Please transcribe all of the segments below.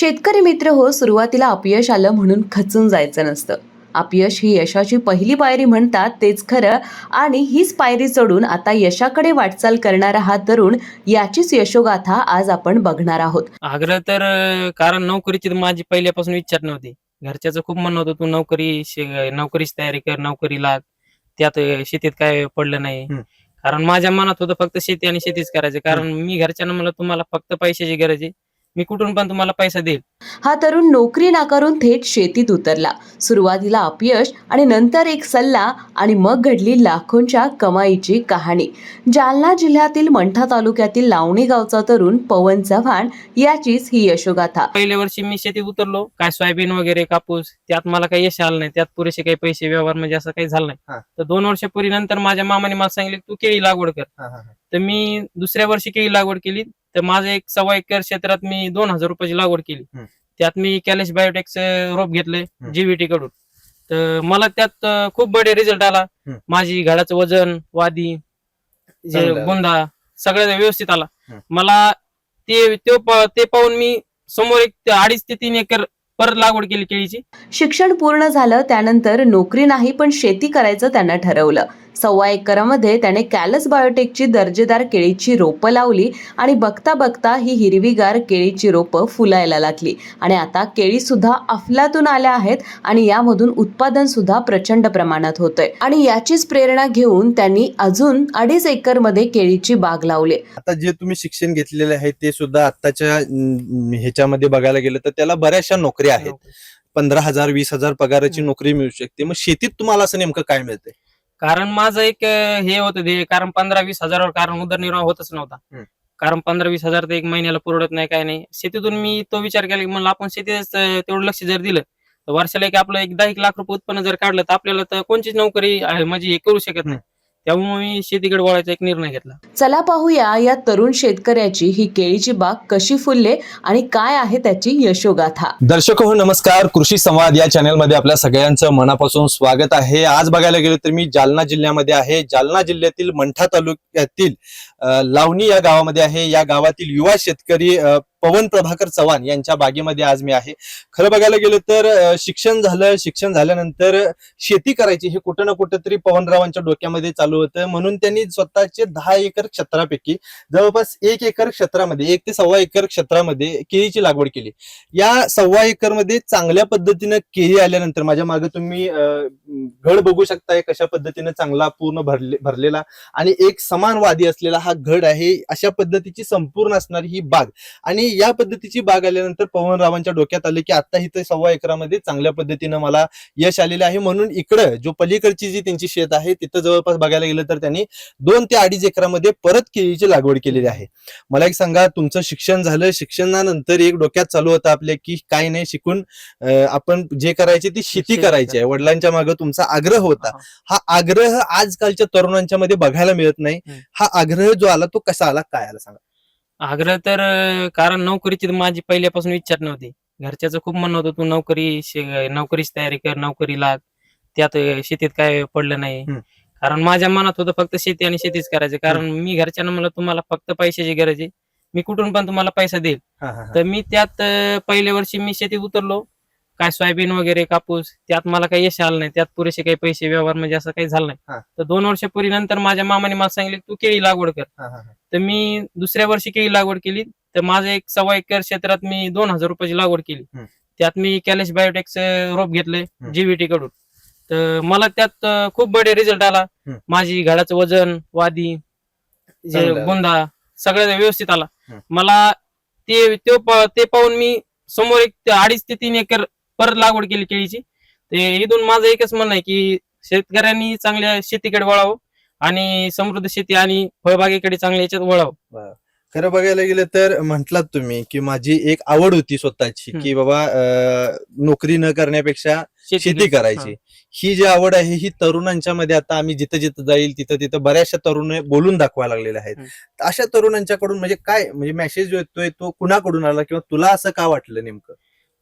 शेतकरी मित्र हो सुरुवातीला अपयश आलं म्हणून खचून जायचं नसतं. अपयश ही यशाची पहिली पायरी म्हणतात तेच खरं. आणि हीच पायरी चढून आता यशाकडे वाटचाल करणारा हा तरुण याचीच यशोगाथा आज आपण बघणार आहोत. आग्रह तर अं, कारण नोकरीची तर माझी पहिल्यापासून इच्छा नव्हती. घरच्याचं खूप म्हणणं होतं तू नोकरी शे- नोकरीची तयारी कर नोकरी लाग त्यात अं, शेतीत काय पडलं नाही. हम्म. कारण माझ्या मनात होतं फक्त शेती आणि शेतीच करायचं. कारण मी घरच्यांना म्हणलं तुम्हाला फक्त पैशाची गरज आहे. मी कुठून पण तुम्हाला पैसा देईल. हा तरुण नोकरी नाकारून थेट शेतीत उतरला. सुरुवातीला अपयश आणि नंतर एक सल्ला आणि मग घडली लाखोंच्या कमाईची कहाणी. जालना जिल्ह्यातील मंठा तालुक्यातील लावणी गावचा तरुण पवन चव्हाण याचीच ही यशोगाथा. पहिल्या वर्षी मी शेतीत उतरलो. काय सोयाबीन वगैरे कापूस त्यात मला काही यश आलं नाही. त्यात पुरेसे काही पैसे व्यवहार म्हणजे असं काही झालं हा. नाही तर दोन वर्षापूर्वी नंतर माझ्या मामाने मला सांगितले तू केळी लागवड कर. हा, हा, हा. तर मी दुसऱ्या वर्षी केळी लागवड केली. तर माझं एक सव्वा एकर क्षेत्रात मी दोन हजार रुपयाची लागवड केली. त्यात मी कॅलेश बायोटेक्स रोप घेतले हम्म. जीव्हीटी कडून तर मला त्यात खूप बडे रिझल्ट आला. माझी घाडाचं वजन वादी जे चांगलं. बुंदा सगळं व्यवस्थित आला. मला ते त्यो प- ते पाहून मी समोर एक अडीच ते तीन एकर परत लागवड केली केळीची शिक्षण पूर्ण झालं त्यानंतर नोकरी नाही पण शेती करायचं त्यानं ठरवलं सव्वा एकरामध्ये त्याने कॅलस बायोटेकची दर्जेदार केळीची रोपं लावली आणि बघता बघता ही हिरवीगार केळीची रोपं फुलायला लागली. आणि आता केळी सुद्धा अफलातून आल्या आहेत आणि यामधून उत्पादन सुद्धा प्रचंड प्रमाणात होतंय. आणि याचीच प्रेरणा घेऊन त्यांनी अजून अडीच एकरमध्ये केळीची बाग लावली. आता जे तुम्ही शिक्षण घेतलेले आहे ते सुद्धा आत्ताच्या अं, ह्याच्यामध्ये बघायला गेलं तर त्याला बऱ्याचशा नोकऱ्या आहेत. पंधरा हजार वीस हजार पगाराची. नोकरी मिळू शकते. मग शेतीत तुम्हाला असं नेमकं काय मिळतंय? कारण माझं एक अं, हे होतं ते कारण पंधरा वीस हजारावर कारण उदरनिर्वाह होतच नव्हता. हम्म. कारण पंधरा वीस हजार तर एक महिन्याला पुरवत नाही काय नाही. शेतीतून मी तो विचार केला की म्हणलं आपण शेतीच तेवढं लक्ष जर दिलं तर वर्षाला एक आपलं एक दहा एक लाख रुपये उत्पन्न जर काढलं तर आपल्याला तर कोणतीच नोकरी आहे म्हणजे हे करू शकत नाही. त्यामुळे मी शेतीकडे वळायचा एक निर्णय घेतला. चला पाहूया या तरुण शेतकऱ्याची ही केळीची बाग कशी फुलले आणि काय आहे त्याची यशोगाथा. दर्शक हो नमस्कार. कृषी संवाद या चॅनलमध्ये आपल्या सगळ्यांचं मनापासून स्वागत आहे. आज बघायला गेलं तर मी जालना जिल्ह्यामध्ये आहे. जालना जिल्ह्यातील मंठा तालुक्यातील लावणी या गावामध्ये आहे. या गावातील युवा शेतकरी पवन प्रभाकर चव्हाण यांच्या बागेमध्ये आज मी आहे. खरं बघायला गेलं तर शिक्षण झालं शिक्षण झाल्यानंतर शेती करायची हे कुठं ना कुठं तरी पवनरावांच्या डोक्यामध्ये चालू होतं. म्हणून त्यांनी स्वतःचे दहा एकर क्षेत्रापैकी जवळपास एक एकर क्षेत्रामध्ये एक ते सव्वा एकर क्षेत्रामध्ये केळीची लागवड केली. या सव्वा एकरमध्ये चांगल्या पद्धतीनं केळी आल्यानंतर माझ्या मागे तुम्ही घड बघू शकताय कशा पद्धतीनं चांगला पूर्ण भरले भरलेला आणि एक समान वादी असलेला हा घड आहे. अशा पद्धतीची संपूर्ण असणारी ही बाग. आणि या पद्धतीची बाग आल्यानंतर पवनरावांच्या डोक्यात आले की आता इथे सव्वा एकरामध्ये चांगल्या पद्धतीनं मला यश आलेलं आहे. म्हणून इकडं जो पलीकडची जी त्यांची शेत आहे तिथं जवळपास बघायला गेलं तर त्यांनी दोन ते अडीच एकरामध्ये परत केळीची लागवड केलेली आहे. मला एक सांगा तुमचं शिक्षण झालं शिक्षणानंतर एक डोक्यात चालू होतं आपल्या की काय नाही शिकून आपण जे करायचे ती शेती करायची आहे. वडिलांच्या मागे तुमचा आग्रह होता. हा आग्रह आजकालच्या तरुणांच्या मध्ये बघायला मिळत नाही. हा आग्रह जो आला तो कसा आला काय आला सांगा? आग्रह तर अं, कारण नोकरीची तर माझी पहिल्यापासून इच्छा नव्हती. घरच्याचं खूप म्हणणं होतं तू नोकरी शे- नोकरीची तयारी कर नोकरी लाग. त्यात अं, शेतीत काय पडलं नाही. हम्म. कारण माझ्या मनात होतं फक्त शेती आणि शेतीच करायचं. कारण मी घरच्यांना म्हणलं तुम्हाला फक्त पैशाची गरज आहे. मी कुठून पण तुम्हाला पैसा देईल. हा, हा, हा. तर मी त्यात अं, पहिल्या वर्षी मी शेतीत उतरलो. काय सोयाबीन वगैरे कापूस त्यात मला काही यश आलं नाही. त्यात पुरेसे काही पैसे व्यवहार म्हणजे असं काही झालं हा. नाही तर दोन वर्षापूर्वी नंतर माझ्या मामाने मला सांगितले तू केळी लागवड कर. हा, हा, हा. तर मी दुसऱ्या वर्षी केळी लागवड केली तर माझं एक सव्वा एकर क्षेत्रात मी दोन हजार रुपयाची लागवड केली. त्यात मी कॅलेश बायोटेक्स रोप घेतले. जीव्हीटी कडून तर मला त्यात खूप बडे रिझल्ट आला. माझी घाडाचं वजन वादी जे चांगलं. बुंदा सगळं व्यवस्थित आला. मला ते ते पाहून मी समोर एक ते अडीच ते तीन एकर परत लागवड केली केळीची ते इथून माझं एकच म्हणणं आहे की शेतकऱ्यांनी चांगल्या शेतीकडे वळावं आणि समृद्ध शेती आणि फळबागेकडे चांगल्या याच्यात वळावं. खरं बघायला गेलं तर म्हटलात तुम्ही की माझी एक आवड होती स्वतःची. की बाबा नोकरी न करण्यापेक्षा शेती करायची. ही. जी आवड आहे ही तरुणांच्या मध्ये आता आम्ही जिथं जिथं जाईल तिथं तिथं बऱ्याचशा तरुण बोलून दाखवायला लागलेले आहेत. अशा तरुणांच्याकडून म्हणजे काय म्हणजे मेसेज येतोय तो कुणाकडून आला किंवा तुला असं का वाटलं नेमकं?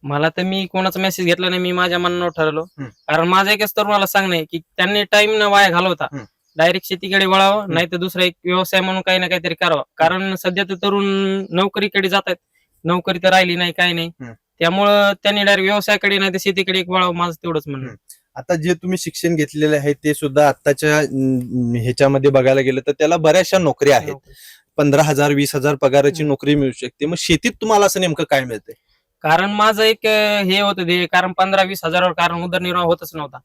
मला तर मी कोणाचा मेसेज घेतला नाही मी माझ्या मनावर ठरवलो. हम्म. कारण माझा एकच तरुणाला सांगणं की त्यांनी टाइम न वाया घालवता. डायरेक्ट शेतीकडे वळावं नाही तर दुसरा एक व्यवसाय म्हणून काही ना काहीतरी करावं. कारण सध्या तर तरुण नोकरीकडे जात आहेत नोकरी तर राहिली नाही काही नाही. त्यामुळं त्यांनी डायरेक्ट व्यवसायाकडे नाही तर शेतीकडे एक वळावं माझं तेवढंच म्हणणं. आता जे तुम्ही शिक्षण घेतलेले आहे ते सुद्धा आताच्या ह्याच्यामध्ये बघायला गेलं तर त्याला बऱ्याचशा नोकऱ्या आहेत. पंधरा हजार वीस हजार पगाराची. नोकरी मिळू शकते. मग शेतीत तुम्हाला असं नेमकं काय मिळतंय? कारण माझं एक हे होतं ते कारण पंधरा वीस हजारावर कारण उदरनिर्वाह होतच नव्हता.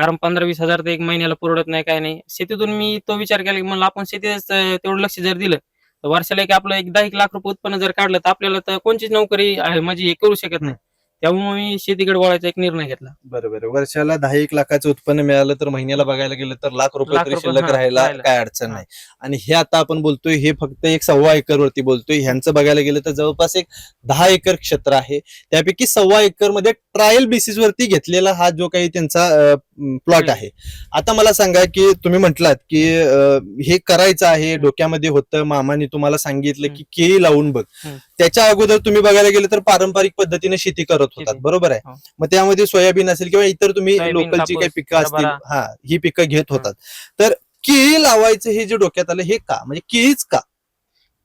कारण पंधरा वीस हजार तर एक महिन्याला पुरवत नाही काय नाही. शेतीतून मी तो विचार केला की म्हणलं आपण शेतीच तेवढं लक्ष जर दिलं तर वर्षाला एक आपलं एक दहा एक लाख रुपये उत्पन्न जर काढलं तर आपल्याला तर कोणतीच नोकरी आहे म्हणजे हे करू शकत नाही. त्यामुळे मी शेतीकडे वळायचा एक निर्णय घेतला. बरोबर. वर्षाला दहा एक लाखाचं उत्पन्न मिळालं तर महिन्याला बघायला गेलं तर लाख रुपये लाख तरी रुपये, शिल्लक हा, राहायला राहायला. काय अडचण. नाही. आणि हे आता आपण बोलतोय हे फक्त एक सव्वा एकर वरती बोलतोय. ह्यांचं बघायला गेलं तर जवळपास एक दहा एकर क्षेत्र आहे. त्यापैकी सव्वा एकरमध्ये ट्रायल बेसिस वरती घेतलेला हा जो काही त्यांचा प्लॉट हम्म. आहे. आता मला सांगा की तुम्ही म्हटलात की अं, हे करायचं आहे डोक्यामध्ये होतं. मामाने तुम्हाला सांगितलं की केळी लावून बघ. हम्म. त्याच्या अगोदर तुम्ही बघायला गेलं तर पारंपरिक पद्धतीने शेती करत होतात शेती. बरोबर आहे हो. मग त्यामध्ये सोयाबीन असेल किंवा इतर तुम्ही लोकलची काही पिकं असतील. हा ही पिकं घेत होतात तर केळी लावायचं हे जे डोक्यात आलं हे का म्हणजे केळीच का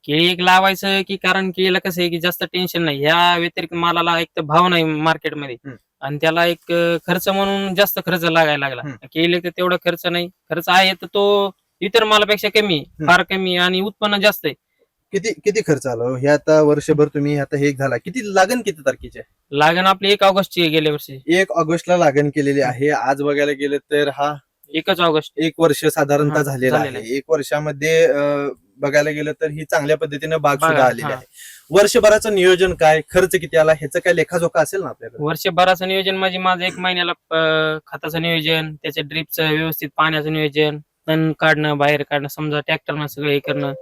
केळी एक लावायचं की कारण केळीला कसं आहे की जास्त टेन्शन नाही ह्या व्यतिरिक्त मालाला एक तर भाव नाही मार्केटमध्ये. आणि त्याला एक खर्च म्हणून जास्त खर्च लागायला लागला. केळीला तर तेवढा खर्च नाही खर्च आहे तर तो इतर मालापेक्षा कमी. फार कमी आणि उत्पन्न जास्त आहे किती किती खर्च आला हो? हे आता वर्षभर तुम्ही आता हे झाला. किती लागण किती तारखेचे लागण आपली एक ऑगस्टची गेल्या वर्षी. एक ऑगस्टला लागण केलेली आहे. आज बघायला गेलं तर हा एकच ऑगस्ट. एक वर्ष साधारणतः हा, झालेला झालेलं आहे. एक वर्षामध्ये अं, बघायला गेलं तर ही चांगल्या पद्धतीने बाग बाग सुद्धा आलेली हा. आहे. वर्षभराचं नियोजन काय? खर्च किती आला? ह्याचं काय लेखाजोखा असेल ना आपल्याकडे? वर्षभराचं नियोजन म्हणजे माझं एक महिन्याला अं, खताचं नियोजन त्याच्या ड्रिपचं व्यवस्थित पाण्याचं नियोजन तण काढणं बाहेर काढणं समजा ट्रॅक्टरनं सगळं हे करणं.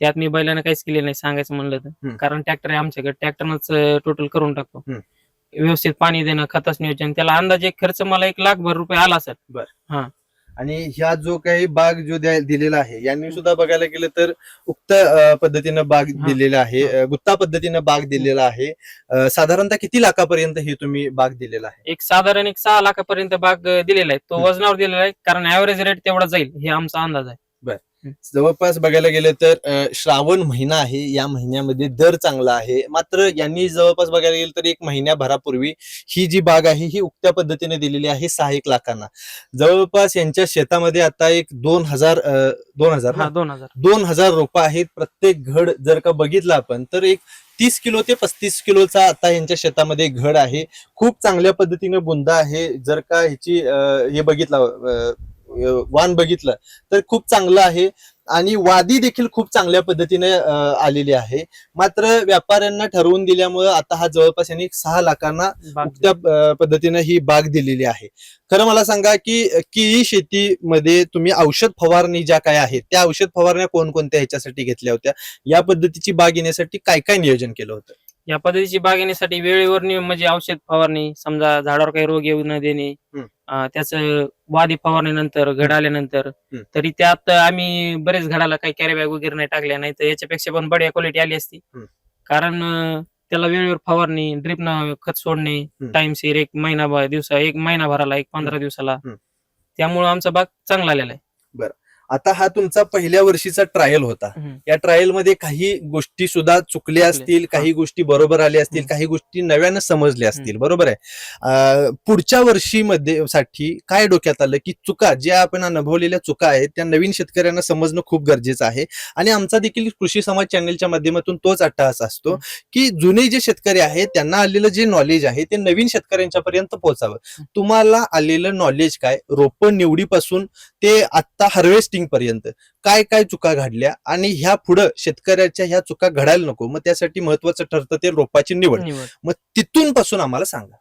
त्यात मी बैलानं काहीच केले नाही सांगायचं म्हणलं हम्म. तर कारण ट्रॅक्टर आहे आमच्याकडे ट्रॅक्टरनंच टोटल करून टाकतो. हम्म. व्यवस्थित पाणी देणं खताचं नियोजन त्याला अंदाजे खर्च मला एक लाख भर रुपये आला असेल आणि ह्या जो काही बाग जो द्या- दिलेला आहे यांनी सुद्धा बघायला गेलं तर उक्त अं, पद्धतीनं बाग हा. दिलेला आहे अं, गुत्ता पद्धतीनं बाग दिलेला आहे. अं, साधारणतः किती लाखापर्यंत हे तुम्ही बाग दिलेला आहे? एक साधारण एक सहा लाखापर्यंत बाग अं, दिलेला आहे. तो हम्म. वजनावर दिलेला आहे कारण ऍव्हरेज रेट तेवढा जाईल हे आमचा अंदाज आहे. जवळपास बघायला गेलं तर श्रावण महिना आहे. या महिन्यामध्ये दर चांगला आहे. मात्र यांनी जवळपास बघायला गेलं तर एक महिन्याभरापूर्वी ही जी बाग आहे ही उक्त्या पद्धतीने दिलेली आहे सहा एक लाखांना. जवळपास यांच्या शेतामध्ये आता एक दोन हजार दोन हजार? हा दोन हजार. दोन हजार रोपं आहेत. प्रत्येक घड जर का बघितलं आपण तर एक तीस किलो ते पस्तीस किलोचा आता यांच्या शेतामध्ये घड आहे. खूप चांगल्या पद्धतीने बुंदा आहे. जर का ह्याची हे बघितलं वाण बघितलं तर खूप चांगलं आहे. आणि वादी देखील खूप चांगल्या पद्धतीने आलेली आहे. मात्र व्यापाऱ्यांना ठरवून दिल्यामुळं आता हा जवळपास यांनी सहा लाखांना अं, पद्धतीनं ही बाग दिलेली आहे. खरं मला सांगा की केळी शेतीमध्ये तुम्ही औषध फवारणी ज्या काय आहेत त्या औषध फवारण्या कोणकोणत्या ह्याच्यासाठी घेतल्या होत्या? या पद्धतीची बाग येण्यासाठी काय काय नियोजन केलं होतं? या पद्धतीची बाग येण्यासाठी वेळेवर नि- म्हणजे औषध फवारणी समजा झाडावर काही रोग येऊ न देणे हम्म. त्याचं वादी फवारणीनंतर घड आल्यानंतर हम्म. तरी त्यात आम्ही बरेच घडाला काही कॅरीबॅग वगैरे नाही टाकल्या नाही तर याच्यापेक्षा पण बढिया क्वालिटी आली असती हम्म. कारण अं, त्याला वेळेवर फवारणी ड्रिपनं खत सोडणे टाइमशीर एक महिना दिवसा एक महिना भराला एक पंधरा दिवसाला हम्म. त्यामुळे आमचा बाग चांगला आलेला आहे आता हा तुमचा पहिल्या वर्षीचा ट्रायल होता. या ट्रायलमध्ये काही गोष्टी सुद्धा चुकल्या असतील काही गोष्टी बरोबर आल्या असतील. काही गोष्टी नव्यानं समजल्या असतील बरोबर आहे? पुढच्या वर्षीमध्ये साठी काय डोक्यात आलं की चुका ज्या आपण अनुभवलेल्या चुका आहेत त्या नवीन शेतकऱ्यांना समजणं खूप गरजेचं आहे. आणि आमचा देखील कृषी समाज चॅनलच्या माध्यमातून तोच अट्टहास असतो की जुने जे शेतकरी आहेत त्यांना आलेलं जे नॉलेज आहे ते नवीन शेतकऱ्यांच्या पर्यंत पोहोचावं तुम्हाला आलेलं नॉलेज काय? रोपं निवडीपासून ते आता हार्वेस्टिंग पर्यंत काय काय चुका घडल्या आणि ह्या पुढं शेतकऱ्याच्या ह्या चुका घडायला नको मग त्यासाठी महत्वाचं ठरतं ते रोपाची निवड मग तिथून पासून आम्हाला सांगा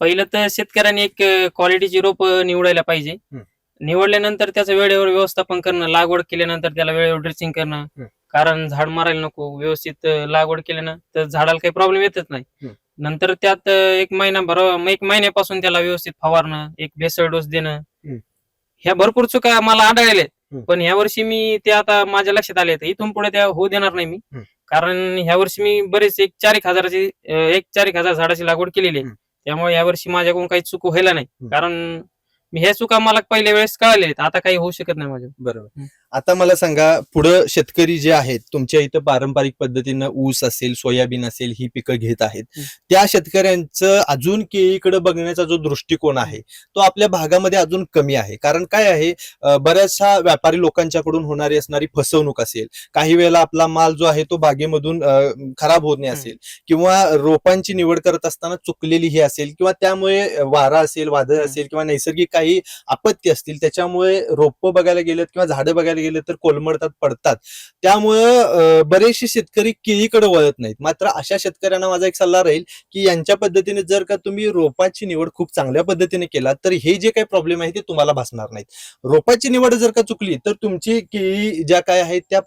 पहिलं तर शेतकऱ्यांनी एक क्वालिटीची रोप निवडायला पाहिजे. निवडल्यानंतर त्याचं वेळेवर व्यवस्थापन करणं लागवड केल्यानंतर त्याला वेळेवर ड्रेसिंग करणं. कारण झाड मारायला नको व्यवस्थित लागवड केल्यानं तर झाडाला काही प्रॉब्लेम येतच नाही. नंतर त्यात एक महिना भर एक महिन्यापासून त्याला व्यवस्थित फवारणं एक भेसळ डोस देणं. ह्या भरपूर चुका मला आढळल्या. पण ह्या वर्षी मी ते आता माझ्या लक्षात आले इथून पुढे त्या होऊ देणार नाही मी. कारण ह्या वर्षी मी बरेच एक चार एक हजाराची एक चार एक हजार झाडाची लागवड केलेली आहे. त्यामुळे यावर्षी माझ्याकडून काही चूक व्हायला नाही. कारण मी ह्या चुका मला पहिल्या वेळेस कळाले आता काही होऊ शकत नाही माझ्या बरोबर. आता मला सांगा पुढं शेतकरी जे आहेत तुमच्या इथं पारंपरिक पद्धतीनं ऊस असेल सोयाबीन असेल ही पिकं घेत आहेत. त्या शेतकऱ्यांचं अजून केळीकडे बघण्याचा जो दृष्टिकोन आहे तो आपल्या भागामध्ये अजून कमी आहे. कारण काय आहे बऱ्याचशा व्यापारी लोकांच्याकडून होणारी असणारी फसवणूक असेल. काही वेळेला आपला माल जो आहे तो बागेमधून खराब होणे असेल. किंवा रोपांची निवड करत असताना चुकलेली ही असेल किंवा त्यामुळे वारा असेल वादळ. असेल किंवा नैसर्गिक काही आपत्ती असतील त्याच्यामुळे रोपं बघायला गेलं किंवा झाडं बघायला गेलं तर कोलमडतात पडतात. त्यामुळं बरेचसे शेतकरी केळीकडे वळत नाहीत. मात्र अशा शेतकऱ्यांना माझा एक सल्ला राहील की यांच्या पद्धतीने जर का तुम्ही रोपाची निवड खूप चांगल्या पद्धतीने केला तर हे जे काही प्रॉब्लेम आहे ते तुम्हाला भासणार नाहीत. रोपाची निवड जर का चुकली तर तुमची केळी ज्या काय आहेत त्या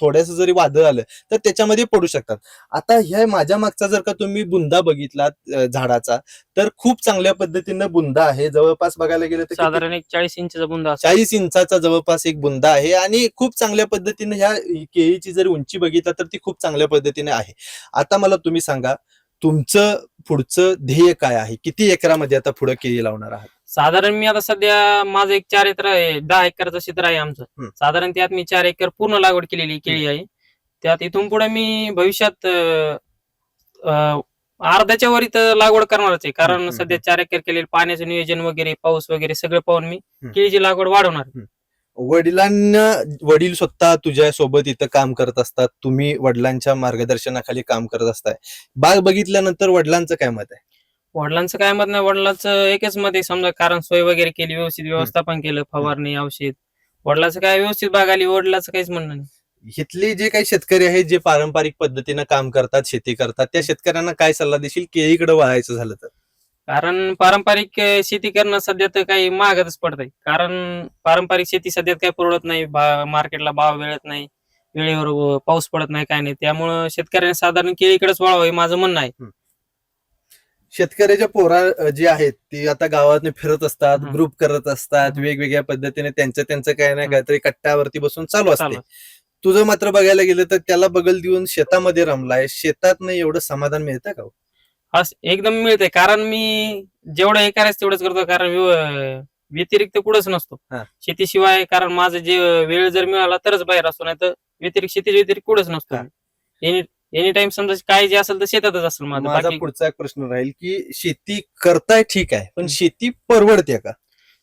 थोडंसं जरी वादळ आलं तर त्याच्यामध्ये पडू शकतात. आता ह्या माझ्या मागचा जर का तुम्ही बुंदा बघितला झाडाचा तर खूप चांगल्या पद्धतीनं बुंदा आहे. जवळपास बघायला गेलं तर साधारण एक चाळीस इंचचा बुंदा चाळीस इंचाचा जवळपास एक बुंदा आहे. आणि खूप चांगल्या पद्धतीने ह्या केळीची जर उंची बघितला तर ती खूप चांगल्या पद्धतीने आहे. आता मला तुम्ही सांगा तुमचं पुढचं ध्येय काय आहे? किती एकरामध्ये आता पुढे केळी लावणार आहात? साधारण मी आता सध्या माझं एक चार एकर आहे दहा एकरचं क्षेत्र आहे आमचं. साधारण त्यात मी चार एकर पूर्ण लागवड केलेली केळी आहे. त्यात इथून पुढे मी भविष्यात अर्ध्याच्या वर इथं लागवड करणारच आहे. कारण सध्या चार एकर केलेलं पाण्याचं नियोजन वगैरे पाऊस वगैरे सगळं पाहून मी. केळीची लागवड वाढवणार वडिलांना वडील स्वतः तुझ्या सोबत इथं काम करत असतात. तुम्ही वडिलांच्या मार्गदर्शनाखाली काम करत असताय. बाग बघितल्यानंतर वडिलांचं काय मत आहे? वडिलांचं काय मत नाही. वडिलांचं एकच मत आहे. समजा कारण सोय वगैरे केली व्यवस्थित व्यवस्थापन केलं फवारणी औषध. वडिलांचं काय व्यवस्थित बाग आली वडिलांचं काहीच म्हणणं नाही. इथले जे काही शेतकरी आहेत जे पारंपरिक पद्धतीनं काम करतात शेती करतात त्या शेतकऱ्यांना काय सल्ला देशील? केळीकडे वळायचं झालं तर. कारण पारंपरिक शेती करणं सध्या तर काही महागच पडत आहे कारण पारंपरिक शेती सध्या काही परवडत नाही मार्केटला भाव मिळत नाही वेळेवर पाऊस पडत नाही काय नाही त्यामुळं शेतकऱ्यांनी साधारण केळीकडेच वळावं हे माझं म्हणणं आहे शेतकऱ्याच्या पोरा जे आहेत ते आता गावात फिरत असतात. ग्रुप करत असतात. वेगवेगळ्या पद्धतीने त्यांचं त्यांचं काय नाही. काहीतरी कट्ट्यावरती बसून चालू असते तुझं मात्र बघायला गेलं तर त्याला बगल देऊन शेतामध्ये रमलाय शेतात नाही एवढं समाधान मिळतं का हो? एकदम मिळते कारण मी जेवढं हे करायचं तेवढंच करतो. कारण व्य- व्यतिरिक्त कुठंच नसतो. हा. शेतीशिवाय कारण माझं जे वेळ जर मिळाला तरच बाहेर असतो. नाही तर व्यतिरिक्त शेती व्यतिरिक्त कुठंच नसतो. हा. एनी एनी टाइम समजा काय जे असेल तर शेतातच असेल माझं. माझा बाकी पुढचा एक प्रश्न राहील की शेती करताय ठीक आहे पण. शेती परवडते का?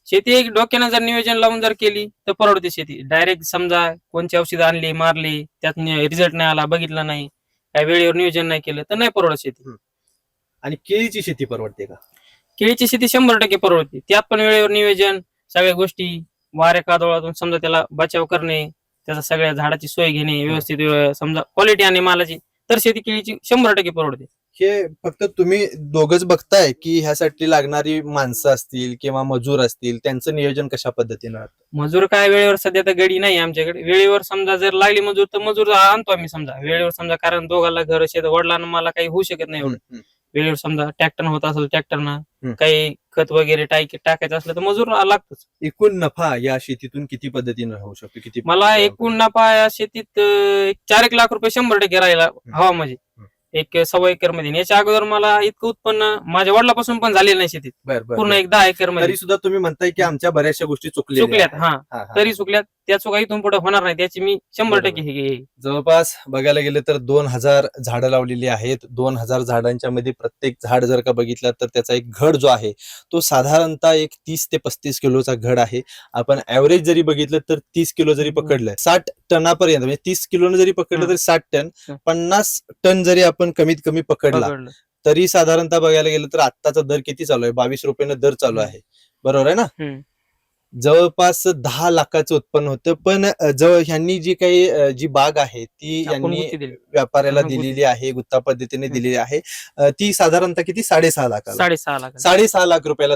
शेती एक डोक्यानं जर नियोजन लावून जर केली तर परवडते शेती. डायरेक्ट समजा कोणची औषध आणली मारली त्यात रिझल्ट नाही आला बघितला नाही काय वेळेवर नियोजन नाही केलं तर नाही परवडत शेती. आणि केळीची शेती परवडते का? केळीची शेती शंभर टक्के परवडते. त्यात पण वेळेवर नियोजन सगळ्या गोष्टी वाऱ्या कादोळातून समजा त्याला बचाव करणे त्याचा सगळ्या झाडाची सोय घेणे व्यवस्थित व्यव- समजा क्वालिटी आणि मालाची तर शेती केळीची शंभर टक्के परवडते. हे फक्त तुम्ही दोघच बघताय की ह्यासाठी लागणारी माणसं असतील किंवा मजूर असतील त्यांचं नियोजन कशा पद्धतीनं राहतं? मजूर काय वेळेवर सध्या तर गडी नाही आमच्याकडे. वेळेवर समजा जर लागली मजूर तर मजूर आणतो आम्ही समजा. वेळेवर समजा कारण दोघाला घर शेत वडिलांना मला काही होऊ शकत नाही एवढं. वेळेवर समजा ट्रॅक्टर होत असेल ट्रॅक्टरना. काही खत वगैरे टाक टाकायचं असलं तर मजूर लागतोच एकूण नफा या शेतीतून किती पद्धतीनं होऊ शकतो किती मला एकूण नफा या शेतीत चार एक लाख रुपये शंभर टक्के राहिला हवा म्हणजे. एक सव्वा एकरमध्ये. याच्या अगोदर मला इतकं उत्पन्न माझ्या वडिलापासून पण झालेलं नाही शेतीत. बर बर. पूर्ण एक दहा एकरमध्ये. तरी सुद्धा तुम्ही म्हणताय की आमच्या बऱ्याचशा गोष्टी चुकल्या चुकल्यात हा. तरी चुकल्यात. त्या चुका इथून पुढे होणार नाही. त्याची मी शंभर. टक्के हे- जवळपास बघायला गेलं तर दोन हजार झाडं लावलेली आहेत. दोन हजार झाडांच्या मध्ये प्रत्येक झाड जर का बघितलं तर त्याचा एक घड जो आहे तो साधारणतः एक तीस ते पस्तीस किलोचा घड आहे. आपण ऍव्हरेज जरी बघितलं तर तीस किलो जरी पकडलं साठ टनापर्यंत म्हणजे तीस किलोनं जरी पकडलं हं. तरी साठ टन हं. पन्नास टन जरी आपण कमीत कमी पकडला. तरी साधारणतः बघायला गेलं तर आत्ताचा दर किती चालू आहे बावीस रुपयानं दर चालू. आहे बरोबर आहे ना. जवळपास दहा लाखाचं उत्पन्न होतं. पण जवळ ह्यांनी जी काही जी बाग आहे ती यांनी. व्यापाऱ्याला दिलेली आहे गुत्ता पद्धतीने. दिलेली आहे. ती साधारणतः किती? साडेसहा लाखाला. साडेसहा लाख साडेसहा लाख रुपयाला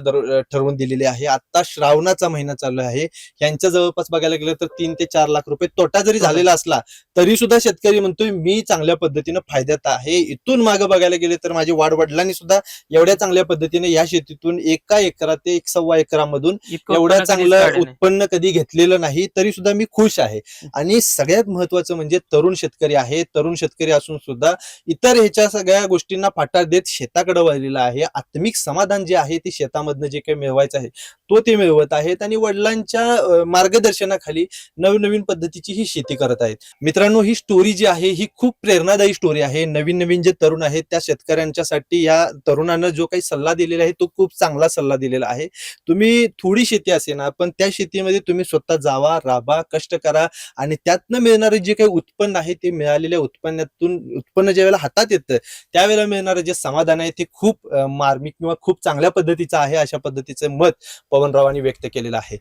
ठरवून दिलेली आहे. आता श्रावणाचा महिना चालू आहे. यांच्या जवळपास बघायला गेलं तर तीन ते चार लाख रुपये तोटा जरी. झालेला असला तरी सुद्धा शेतकरी म्हणतोय मी चांगल्या पद्धतीनं फायद्यात आहे. इथून मागे बघायला गेले तर माझे वाडवडिलांनी सुद्धा एवढ्या चांगल्या पद्धतीने या शेतीतून एका एकरा ते एक सव्वा एकरामधून एवढ्या चांगलं. उत्पन्न कधी घेतलेलं नाही तरी सुद्धा मी खुश आहे. आणि सगळ्यात महत्वाचं म्हणजे तरुण शेतकरी आहे. तरुण शेतकरी असून सुद्धा इतर ह्याच्या सगळ्या गोष्टींना फाटा देत शेताकडे वळलेला आहे. आत्मिक समाधान जे आहे ते शेतामधनं जे काही मिळवायचं आहे तो ते मिळवत आहेत आणि वडिलांच्या मार्गदर्शनाखाली नवनवीन पद्धतीची ही शेती करत आहेत. मित्रांनो ही स्टोरी जी आहे ही खूप प्रेरणादायी स्टोरी आहे. नवीन नवीन जे तरुण आहेत त्या शेतकऱ्यांच्यासाठी या तरुणानं जो काही सल्ला दिलेला आहे तो खूप चांगला सल्ला दिलेला आहे. तुम्ही थोडी शेती असे ना पण त्या शेतीमध्ये तुम्ही स्वतः जावा राबा कष्ट करा आणि त्यातनं मिळणारे जे काही उत्पन्न आहे ते मिळालेल्या उत्पन्नातून उत्पन्न ज्या वेळेला हातात येतं त्यावेळेला मिळणारं जे समाधान आहे ते खूप मार्मिक किंवा खूप चांगल्या पद्धतीचं आहे अशा पद्धतीचं मत पवनरावांनी व्यक्त केलेलं आहे.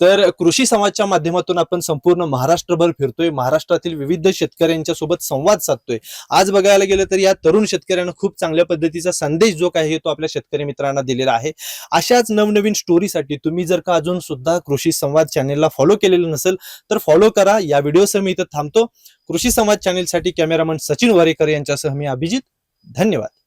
तर कृषी समाजच्या माध्यमातून आपण संपूर्ण महाराष्ट्रभर फिरतोय. महाराष्ट्रातील विविध शेतकऱ्यांच्या सोबत संवाद साधतोय. आज बघायला गेलं तर या तरुण शेतकऱ्यांना खूप चांगल्या पद्धतीचा संदेश जो काही तो आपल्या शेतकरी मित्रांना दिलेला आहे. अशाच नवनवीन स्टोरीसाठी तुम्ही जर का अजून सुद्धा कृषी संवाद चॅनेलला फॉलो केलेलं नसेल तर फॉलो करा. या व्हिडिओसह मी इथं थांबतो. कृषी संवाद चॅनेलसाठी कॅमेरामन सचिन वारेकर यांच्यासह मी अभिजित. धन्यवाद.